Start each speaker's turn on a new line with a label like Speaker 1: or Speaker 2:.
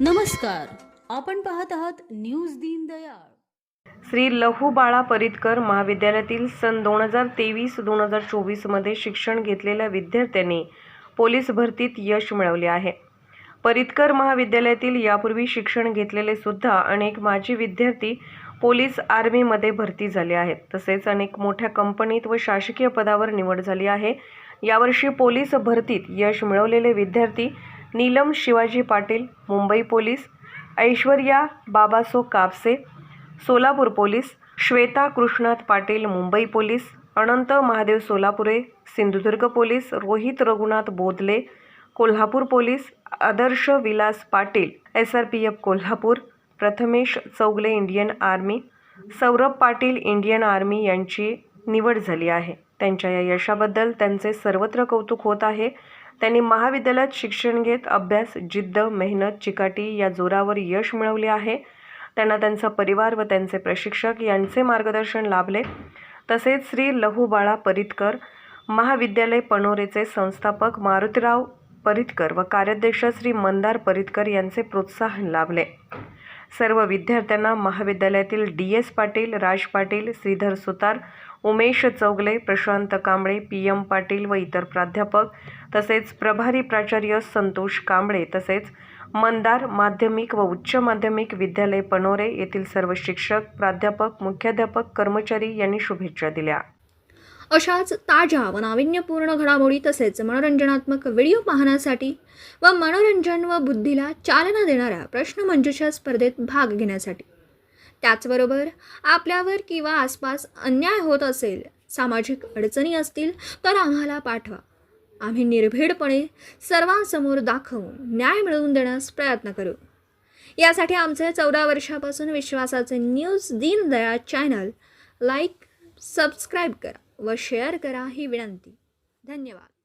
Speaker 1: नमस्कार आपण पाहत आहात न्यूज दीनदयाळ
Speaker 2: श्री लहू बाळा परितकर महाविद्यालयातील सन दोन हजार तेवीस दोन हजार चोवीसमध्ये शिक्षण घेतलेल्या विद्यार्थ्यांनी पोलीस भरतीत यश मिळवले आहे. परितकर महाविद्यालयातील यापूर्वी शिक्षण घेतलेले सुद्धा अनेक माजी विद्यार्थी पोलीस आर्मीमध्ये भरती झाले आहेत. तसेच अनेक मोठ्या कंपनीत व शासकीय पदावर निवड झाली आहे. यावर्षी पोलीस भरतीत यश मिळवलेले विद्यार्थी Neelam Shivaji Patil Mumbai police Aishwarya Babaso Kapse Solapur police Shweta Krishnat Patil Mumbai police Anant Mahadev Solapure Sindhudurg police Rohit Raghunath Bodhale Kolhapur police Aadarsh Vilas Patil S R P F Kolhapur Prathamesh Chougale Indian army Saurabh Patil Indian army यांची निवड झाली आहे. त्यांच्या या यशाबद्दल त्यांचे सर्वत्र कौतुक होत आहे. त्यांनी महाविद्यालयात शिक्षण घेत अभ्यास जिद्द मेहनत चिकाटी या जोरावर यश मिळवले आहे. त्यांना त्यांचा परिवार व त्यांचे प्रशिक्षक यांचे मार्गदर्शन लाभले. तसेच श्री लहूबाळा परितकर महाविद्यालय पनोरेचे संस्थापक मारुतीराव परितकर व कार्याध्यक्ष श्री मंदार परितकर यांचे प्रोत्साहन लाभले. सर्व विद्यार्थ्यांना महाविद्यालयातील D S Patil Raj Patil Shridhar Sutar Umesh Chougale Prashant Kamble P M Patil व इतर प्राध्यापक तसेच प्रभारी प्राचार्य संतोष कांबळे तसेच मंदार माध्यमिक व उच्च माध्यमिक विद्यालय पनोरे येथील सर्व शिक्षक प्राध्यापक मुख्याध्यापक कर्मचारी यांनी शुभेच्छा दिल्या.
Speaker 3: अशाच ताज्या व नाविन्यपूर्ण घडामोडी तसेच मनोरंजनात्मक व्हिडिओ पाहण्यासाठी व मनोरंजन व बुद्धीला चालना देणाऱ्या प्रश्नमंजुषा स्पर्धेत भाग घेण्यासाठी. त्याचबरोबर आपल्यावर किंवा आसपास अन्याय होत असेल सामाजिक अडचणी असतील तर आम्हाला पाठवा. आम्ही निर्भीडपणे सर्वांसमोर दाखवून न्याय मिळवून देण्यास प्रयत्न करू. यासाठी आमचे चौदा वर्षापासून विश्वासाचे news Deendayal channel like subscribe करा व शेअर करा ही विनंती. धन्यवाद.